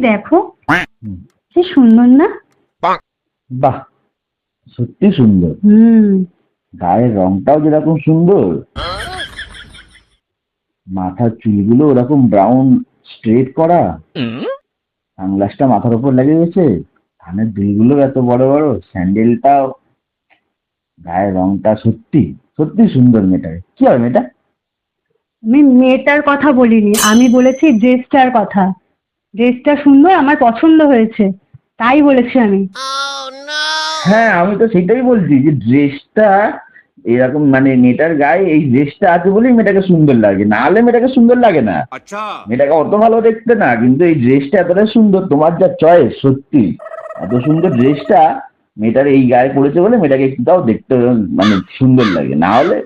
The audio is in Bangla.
দেখো। কি সুন্দর না? বাহ সত্যি সুন্দর। হুম। গায়ের রংটাও যেরকম সুন্দর মাথার চুলগুলো ওরকম ব্রাউন স্ট্রেট করা সানগ্লাসটা মাথার উপর লেগে গেছে কানের দুলগুলো এত বড় বড় স্যান্ডেলটাও গায়ের রংটা সত্যি সত্যি সুন্দর মেয়েটা কি হবে মেয়েটা? আমি মেয়েটার কথা বলিনি আমি বলেছি ড্রেসটার কথা। ড্রেসটা সুন্দর আমার পছন্দ হয়েছে। তাই বলেছি আমি। oh, হ্যাঁ আমি তো সেটাই বলছি যে ড্রেসটা এরকম মানে মেয়েটার গায়ে এই ড্রেসটা আছে বলেই মেয়েটাকে সুন্দর লাগে। না হলে মেয়েটাকে সুন্দর লাগে না। আচ্ছা। মেয়েটাকে অত ভালো দেখতে না কিন্তু এই ড্রেসটা এতটা সুন্দর তোমার যা চয়েস সত্যি। এত সুন্দর ড্রেসটা মেয়েটার এই গায়ে পড়েছে বলে মেয়েটাকে একটু তাও দেখতে মানে সুন্দর লাগে। না হলে